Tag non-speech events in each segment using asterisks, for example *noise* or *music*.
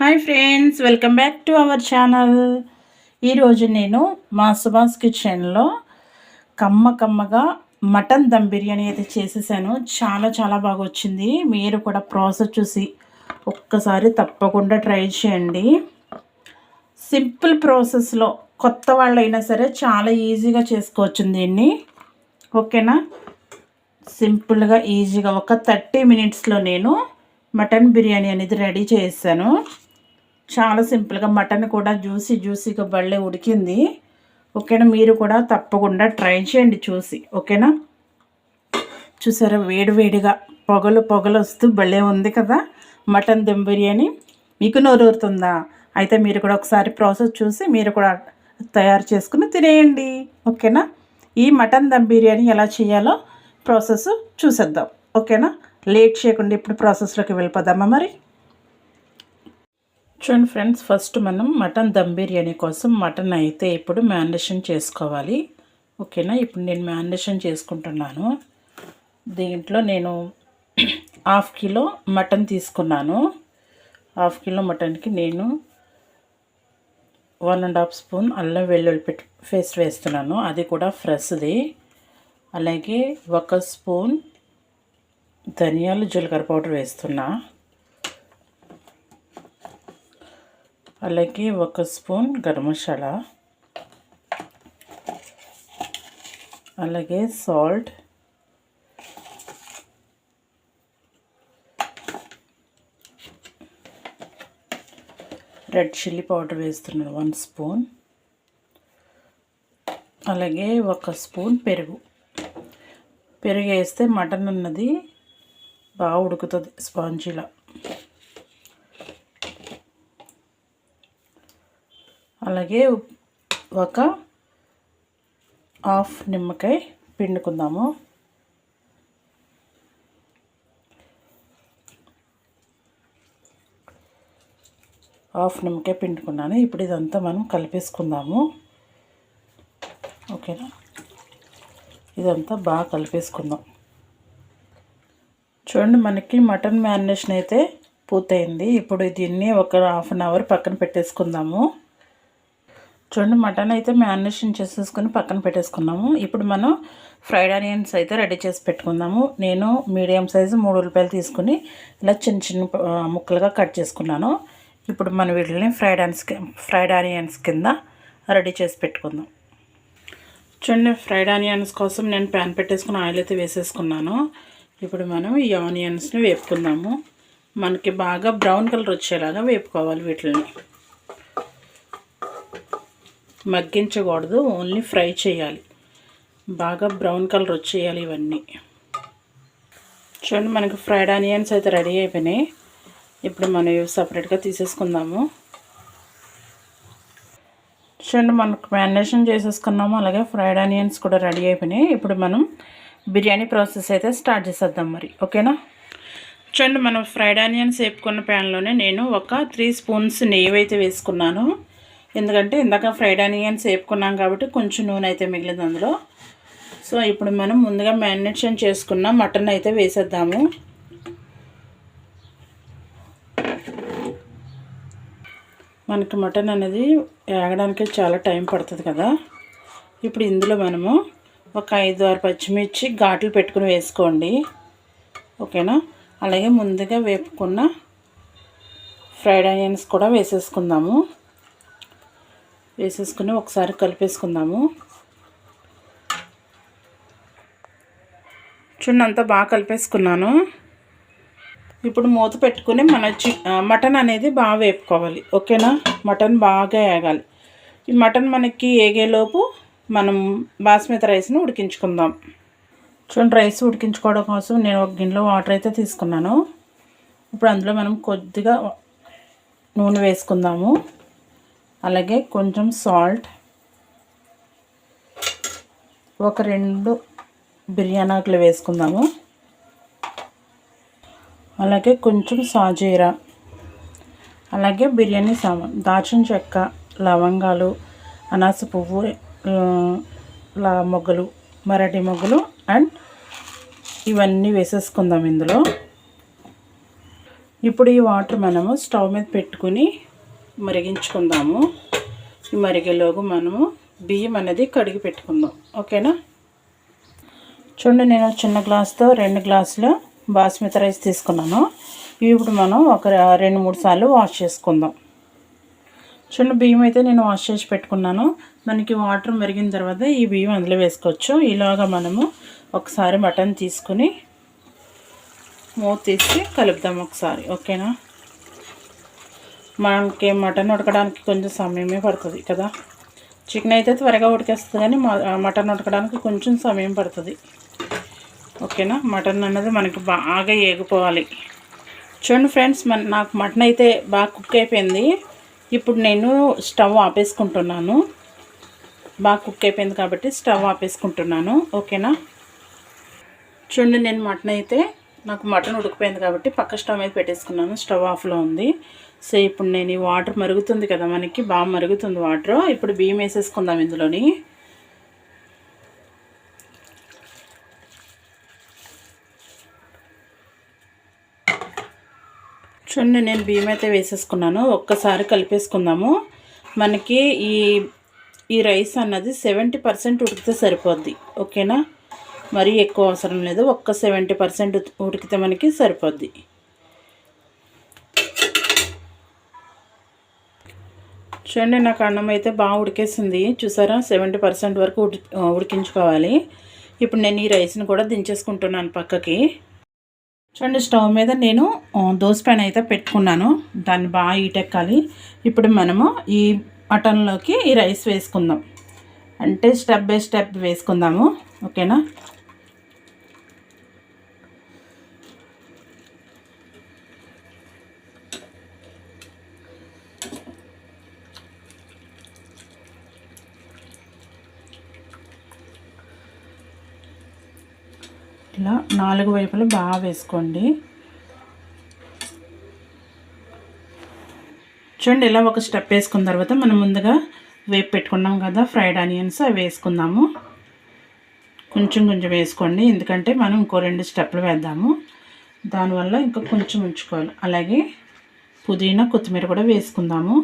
Hi friends welcome back to our channel. ఈరోజు నేను మా సుభాష్ కిచెన్లో కమ్మ కమ్మగా మటన్ దమ్ బిర్యానీ అయితే చేసేసాను. చాలా చాలా బాగా వచ్చింది. మీరు కూడా ప్రాసెస్ చూసి ఒక్కసారి తప్పకుండా ట్రై చేయండి. సింపుల్ ప్రాసెస్లో కొత్త వాళ్ళైనా సరే చాలా ఈజీగా చేసుకోవచ్చు దీన్ని. ఓకేనా? సింపుల్గా ఈజీగా ఒక థర్టీ మినిట్స్లో నేను మటన్ బిర్యానీ అనేది రెడీ చేశాను చాలా సింపుల్గా మటన్ కూడా జ్యూసీ జ్యూసీగా బళ్ళే ఉడికింది. ఓకేనా? మీరు కూడా తప్పకుండా ట్రై చేయండి చూసి. ఓకేనా? చూసారా? వేడివేడిగా పొగలు పొగలు వస్తూ భలే ఉంది కదా? మటన్ దమ్ బిర్యానీ మీకు నోరూరుతుందా? అయితే మీరు కూడా ఒకసారి ప్రాసెస్ చూసి మీరు కూడా తయారు చేసుకుని తినేయండి. ఓకేనా? ఈ మటన్ దమ్ బిర్యానీ ఎలా చేయాలో ప్రాసెస్ చూసేద్దాం. ఓకేనా? లేట్ చేయకుండా ఇప్పుడు ప్రాసెస్లోకి వెళ్ళిపోదామా మరి? చూడండి ఫ్రెండ్స్ ఫస్ట్ మనం మటన్ దమ్ బిర్యానీ కోసం మటన్ అయితే ఇప్పుడు మ్యారినేషన్ చేసుకోవాలి. ఓకేనా? ఇప్పుడు నేను మ్యారినేషన్ చేసుకుంటున్నాను. దీంట్లో నేను హాఫ్ కిలో మటన్ తీసుకున్నాను. హాఫ్ కిలో మటన్కి నేను వన్ అండ్ హాఫ్ స్పూన్ అల్లం వెల్లుల్లి పెట్టి పేస్ట్ వేస్తున్నాను. అది కూడా ఫ్రెష్ది. అలాగే ఒక స్పూన్ ధనియాలు జీలకర్ర పౌడర్ వేస్తున్నా. అలాగే ఒక స్పూన్ గరం మసాలా అలాగే సాల్ట్ రెడ్ చిల్లీ పౌడర్ వేస్తున్నాను వన్ స్పూన్ అలాగే ఒక స్పూన్ పెరుగు. పెరుగు వేస్తే మటన్ అన్నది బాగా ఉడుకుతుంది స్పాంజీలా. అలాగే ఒక హాఫ్ నిమ్మకాయ పిండుకుందాము. హాఫ్ నిమ్మకాయ పిండుకున్నాను. ఇప్పుడు ఇదంతా మనం కలిపేసుకుందాము. ఓకేనా? ఇదంతా బాగా కలిపేసుకుందాం. చూడండి మనకి మటన్ మ్యారినేషన్ అయితే పూర్తయింది. ఇప్పుడు దీన్ని ఒక హాఫ్ అన్ అవర్ పక్కన పెట్టేసుకుందాము. చూడండి మటన్ అయితే మ్యారినేషన్ చేసేసుకుని పక్కన పెట్టేసుకున్నాము. ఇప్పుడు మనం ఫ్రైడ్ ఆనియన్స్ అయితే రెడీ చేసి పెట్టుకుందాము. నేను మీడియం సైజు మూడు ఉల్లిపాయలు తీసుకుని ఇలా చిన్న చిన్న ముక్కలుగా కట్ చేసుకున్నాను. ఇప్పుడు మనం వీటిని ఫ్రైడ్ ఆనియన్స్ ఫ్రైడ్ ఆనియన్స్ కింద రెడీ చేసి పెట్టుకుందాం. చూడండి ఫ్రైడ్ ఆనియన్స్ కోసం నేను ప్యాన్ పెట్టేసుకుని ఆయిల్ అయితే వేసేసుకున్నాను. ఇప్పుడు మనం ఈ ఆనియన్స్ని వేపుకుందాము. మనకి బాగా బ్రౌన్ కలర్ వచ్చేలాగా వేపుకోవాలి వీటిని మగ్గించకూడదు ఓన్లీ ఫ్రై చేయాలి. బాగా బ్రౌన్ కలర్ వచ్చేయాలి ఇవన్నీ. చూడండి మనకి ఫ్రైడ్ ఆనియన్స్ అయితే రెడీ అయిపోయినాయి. ఇప్పుడు మనం ఇవి సపరేట్గా తీసేసుకుందాము. చూడండి మనకు మ్యారినేషన్ చేసేసుకున్నాము అలాగే ఫ్రైడ్ ఆనియన్స్ కూడా రెడీ అయిపోయినాయి. ఇప్పుడు మనం బిర్యానీ ప్రాసెస్ అయితే స్టార్ట్ చేసేద్దాం మరి ఓకేనా? చూడండి మనం ఫ్రైడ్ ఆనియన్స్ వేపుకున్న ప్యాన్లోనే నేను ఒక త్రీ స్పూన్స్ నెయ్యి అయితే వేసుకున్నాను. ఎందుకంటే ఇందాక ఫ్రైడ్ ఆనియన్స్ వేపుకున్నాం కాబట్టి కొంచెం నూనె అయితే మిగిలింది అందులో. సో ఇప్పుడు మనం ముందుగా మ్యారినేషన్ చేసుకున్న మటన్ అయితే వేసేద్దాము. మనకి మటన్ అనేది వేగడానికి చాలా టైం పడుతుంది కదా. ఇప్పుడు ఇందులో మనము ఒక ఐదు ఆరు పచ్చిమిర్చి ఘాట్లు పెట్టుకుని వేసుకోండి. ఓకేనా? అలాగే ముందుగా వేపుకున్న ఫ్రైడ్ ఆనియన్స్ కూడా వేసేసుకుందాము. వేసేసుకుని ఒకసారి కలిపేసుకుందాము. చూడండి అంతా బాగా కలిపేసుకున్నాను. ఇప్పుడు మూత పెట్టుకుని మన చి మటన్ అనేది బాగా వేపుకోవాలి. ఓకేనా? మటన్ బాగా వేగాలి. ఈ మటన్ మనకి ఏగేలోపు మనం బాస్మతి రైస్ని ఉడికించుకుందాం. చూడండి రైస్ ఉడికించుకోవడం కోసం నేను ఒక గిన్నెలో వాటర్ అయితే తీసుకున్నాను. ఇప్పుడు అందులో మనం కొద్దిగా నూనె వేసుకుందాము. అలాగే కొంచెం సాల్ట్. ఒక రెండు బిర్యానాకులు వేసుకుందాము. అలాగే కొంచెం సాజీరా. అలాగే బిర్యానీ సామాన్ దాచిన చెక్క లవంగాలు అనాస పువ్వు లా మొగ్గలు మరాఠీ మొగ్గలు అండ్ ఇవన్నీ వేసేసుకుందాం ఇందులో. ఇప్పుడు ఈ వాటర్ మనము స్టవ్ మీద పెట్టుకుని మరిగించుకుందాము. ఈ మరిగేలోపు మనము బియ్యం అనేది కడిగి పెట్టుకుందాం. ఓకేనా? చూడండి నేను చిన్న గ్లాస్తో రెండు గ్లాసులు బాస్మతి రైస్ తీసుకున్నాను. ఇవి ఇప్పుడు మనం ఒక రెండు మూడు సార్లు వాష్ చేసుకుందాం. చూడండి బియ్యం అయితే నేను వాష్ చేసి పెట్టుకున్నాను. మనకి వాటర్ మరిగిన తర్వాత ఈ బియ్యం అందులో వేసుకోవచ్చు. ఇలాగా మనము ఒకసారి మటన్ తీసుకుని మూత తీసి కలుపుదాం ఒకసారి. ఓకేనా? మనకి మటన్ ఉడకడానికి కొంచెం సమయమే పడుతుంది కదా. చికెన్ అయితే త్వరగా ఉడికేస్తుంది కానీ మటన్ ఉడకడానికి కొంచెం సమయం పడుతుంది. ఓకేనా? మటన్ అన్నది మనకి బాగా ఏగిపోవాలి. చూడండి ఫ్రెండ్స్ మన నాకు మటన్ అయితే బాగా కుక్ అయిపోయింది. ఇప్పుడు నేను స్టవ్ ఆపేసుకుంటున్నాను. బాగా కుక్ అయిపోయింది కాబట్టి స్టవ్ ఆపేసుకుంటున్నాను. ఓకేనా? చూడండి నేను మటన్ అయితే నాకు మటన్ ఉడికిపోయింది కాబట్టి పక్క స్టవ్ మీద పెట్టేసుకున్నాను. స్టవ్ ఆఫ్లో ఉంది. సో ఇప్పుడు నేను ఈ వాటర్ మరుగుతుంది కదా మనకి బాగా మరుగుతుంది వాటర్. ఇప్పుడు బియ్యం వేసేసుకుందాం ఇందులోని. చూడండి నేను బియ్యం అయితే వేసేసుకున్నాను. ఒక్కసారి కలిపేసుకుందాము. మనకి ఈ ఈ రైస్ అన్నది సెవెంటీ పర్సెంట్ ఉడికితే సరిపోద్ది. ఓకేనా? మరీ ఎక్కువ అవసరం లేదు. ఒక్క సెవెంటీ పర్సెంట్ ఉడికితే మనకి సరిపోద్ది. చూడండి నాకు అన్నం అయితే బాగా ఉడికేసింది. చూసారా? సెవెంటీ పర్సెంట్ వరకు ఉడి ఉడికించుకోవాలి. ఇప్పుడు నేను ఈ రైస్ని కూడా దించేసుకుంటున్నాను పక్కకి. చూడండి స్టవ్ మీద నేను దోశ పైన అయితే పెట్టుకున్నాను. దాన్ని బాగా ఈటెక్కాలి ఇప్పుడు మనము ఈ మటన్లోకి ఈ రైస్ వేసుకుందాం. అంటే స్టెప్ బై స్టెప్ వేసుకుందాము. ఓకేనా? ఇలా నాలుగు వైపులు బాగా వేసుకోండి. చూడండి ఇలా ఒక స్టెప్ వేసుకున్న తర్వాత మనం ముందుగా వేపు పెట్టుకున్నాం కదా ఫ్రైడ్ ఆనియన్స్ అవి వేసుకుందాము. కొంచెం కొంచెం వేసుకోండి ఎందుకంటే మనం ఇంకో రెండు స్టెప్లు వేద్దాము. దానివల్ల ఇంకా కొంచెం ఉంచుకోవాలి. అలాగే పుదీనా కొత్తిమీర కూడా వేసుకుందాము.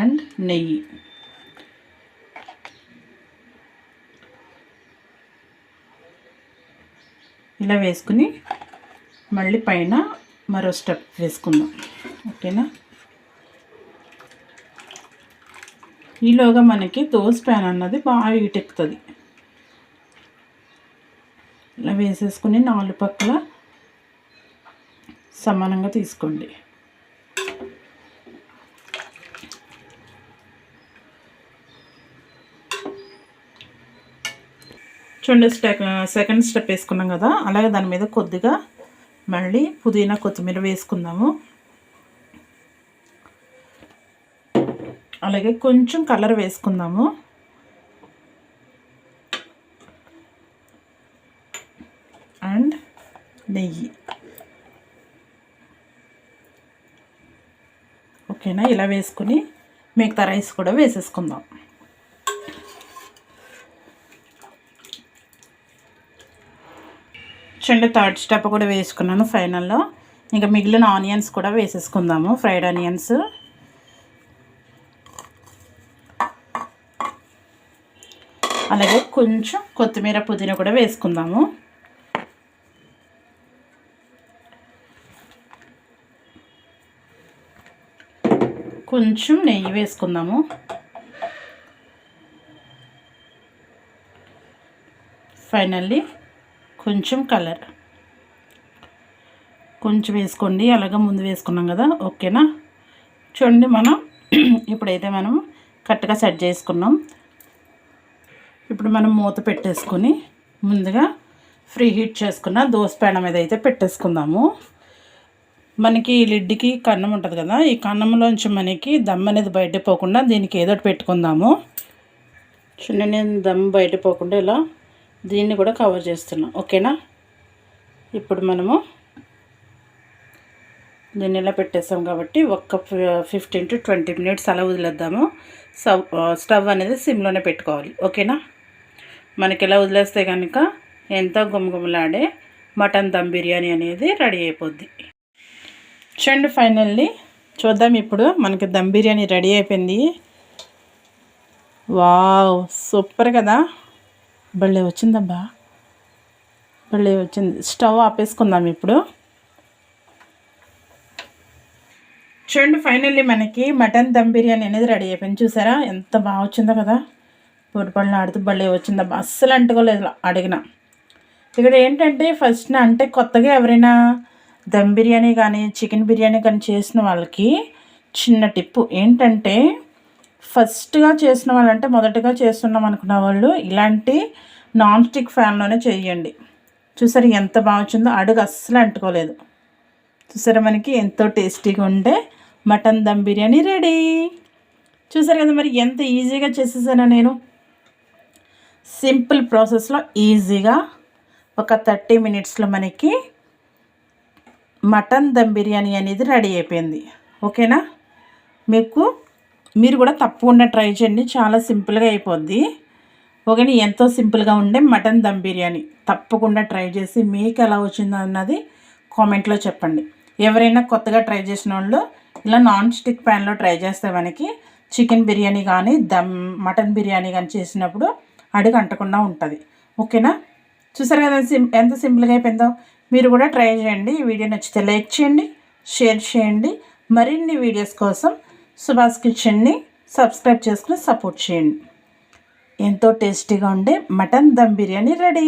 అండ్ నెయ్యి. ఇలా వేసుకుని మళ్ళీ పైన మరో స్టెప్ వేసుకుందాం. ఓకేనా? ఈలోగా మనకి దోస్ ప్యాన్ అన్నది బాగా ఇటెక్కుతుంది ఇలా వేసేసుకుని నాలుగు పక్కల సమానంగా తీసుకోండి. చూడండి స్టెక్ సెకండ్ స్టెప్ వేసుకున్నాం కదా అలాగే దాని మీద కొద్దిగా మళ్ళీ పుదీనా కొత్తిమీర వేసుకుందాము. అలాగే కొంచెం కలర్ వేసుకుందాము. అండ్ నెయ్యి. ఓకేనా? ఇలా వేసుకుని మిగతా రైస్ కూడా వేసేసుకుందాం. చూడండి థర్డ్ స్టెప్ కూడా వేసుకున్నాను ఫైనల్లో. ఇంకా మిగిలిన ఆనియన్స్ కూడా వేసేసుకుందాము ఫ్రైడ్ ఆనియన్స్. అలాగే కొంచెం కొత్తిమీర పుదీనా కూడా వేసుకుందాము. కొంచెం నెయ్యి వేసుకుందాము. ఫైనల్లీ కొంచెం కలర్. కొంచెం వేసుకోండి. అలాగే ముందు వేసుకున్నాం కదా. ఓకేనా? చూడండి మనం *clears throat* ఇప్పుడైతే మనం కరెక్ట్గా సెట్ చేసుకున్నాం. ఇప్పుడు మనం మూత పెట్టేసుకొని ముందుగా ఫ్రీ హీట్ చేసుకున్న దోశ పేడ మీద అయితే పెట్టేసుకుందాము. మనకి లిడ్డికి కన్నం ఉంటుంది కదా. ఈ కన్నంలోంచి మనకి దమ్ అనేది బయట పోకుండా దీనికి ఏదో పెట్టుకుందాము. చిన్న నేను దమ్ బయట పోకుండా ఇలా దీన్ని కూడా కవర్ చేస్తున్నాం. ఓకేనా? ఇప్పుడు మనము దీన్ని ఇలా పెట్టేస్తాం కాబట్టి ఒక్క ఫిఫ్టీన్ టు ట్వంటీ మినిట్స్ అలా వదిలేద్దాము. స్టవ్ స్టవ్ అనేది సిమ్లోనే పెట్టుకోవాలి. ఓకేనా? మనకి ఇలా వదిలేస్తే కనుక ఎంతో గుమగుమలాడే మటన్ దమ్ బిర్యానీ అనేది రెడీ అయిపోద్ది. చూడండి ఫైనల్లీ చూద్దాం ఇప్పుడు మనకి దమ్ బిర్యానీ రెడీ అయిపోయింది. వావ్ సూపర్ కదా? భలే వచ్చిందబ్బా. భలే వచ్చింది. స్టవ్ ఆపేసుకుందాం ఇప్పుడు. చూడండి ఫైనల్లీ మనకి మటన్ దమ్ బిర్యానీ అనేది రెడీ అయిపోయింది. చూసారా? ఎంత బాగా వచ్చిందో కదా. పొడి పళ్ళు ఆడుతూ భలే వచ్చిందబ్బా. అస్సలు అంటుకోలేదు అడిగిన. ఇక్కడ ఏంటంటే ఫస్ట్ అంటే కొత్తగా ఎవరైనా దమ్ బిర్యానీ కానీ చికెన్ బిర్యానీ కానీ చేసిన వాళ్ళకి చిన్న టిప్పు. ఏంటంటే ఫస్ట్గా చేసిన వాళ్ళంటే మొదటగా చేస్తున్నాం అనుకున్న వాళ్ళు ఇలాంటి నాన్ స్టిక్ ఫ్యాన్లోనే చేయండి. చూసారు ఎంత బాగా అడుగు అస్సలు అంటుకోలేదు. చూసారా మనకి? ఎంతో టేస్టీగా ఉండే మటన్ దమ్ బిర్యానీ రెడీ. చూసారు కదా మరి ఎంత ఈజీగా చేసేసానా నేను. సింపుల్ ప్రాసెస్లో ఈజీగా ఒక థర్టీ మినిట్స్లో మనకి మటన్ దమ్ బిర్యానీ అనేది రెడీ అయిపోయింది. ఓకేనా? మీకు మీరు కూడా తప్పకుండా ట్రై చేయండి. చాలా సింపుల్గా అయిపోద్ది. ఒకటి ఎంతో సింపుల్గా ఉండే మటన్ దమ్ బిర్యానీ. తప్పకుండా ట్రై చేసి మీకు ఎలా వచ్చిందో అన్నది కామెంట్లో చెప్పండి. ఎవరైనా కొత్తగా ట్రై చేసిన వాళ్ళు ఇలా నాన్ స్టిక్ ప్యాన్లో ట్రై చేస్తే మనకి చికెన్ బిర్యానీ కానీ దమ్ మటన్ బిర్యానీ కానీ చేసినప్పుడు అడుగు అంటకుండా ఉంటుంది. ఓకేనా? చూసారు కదా సిం ఎంత సింపుల్గా అయిపోయిందో? మీరు కూడా ట్రై చేయండి. ఈ వీడియో నచ్చితే లైక్ చేయండి షేర్ చేయండి. మరిన్ని వీడియోస్ కోసం సుభాష్ కిచెన్ని సబ్స్క్రైబ్ చేసుకుని సపోర్ట్ చేయండి. ఎంతో టేస్టీగా ఉండే మటన్ దమ్ బిర్యానీ రెడీ.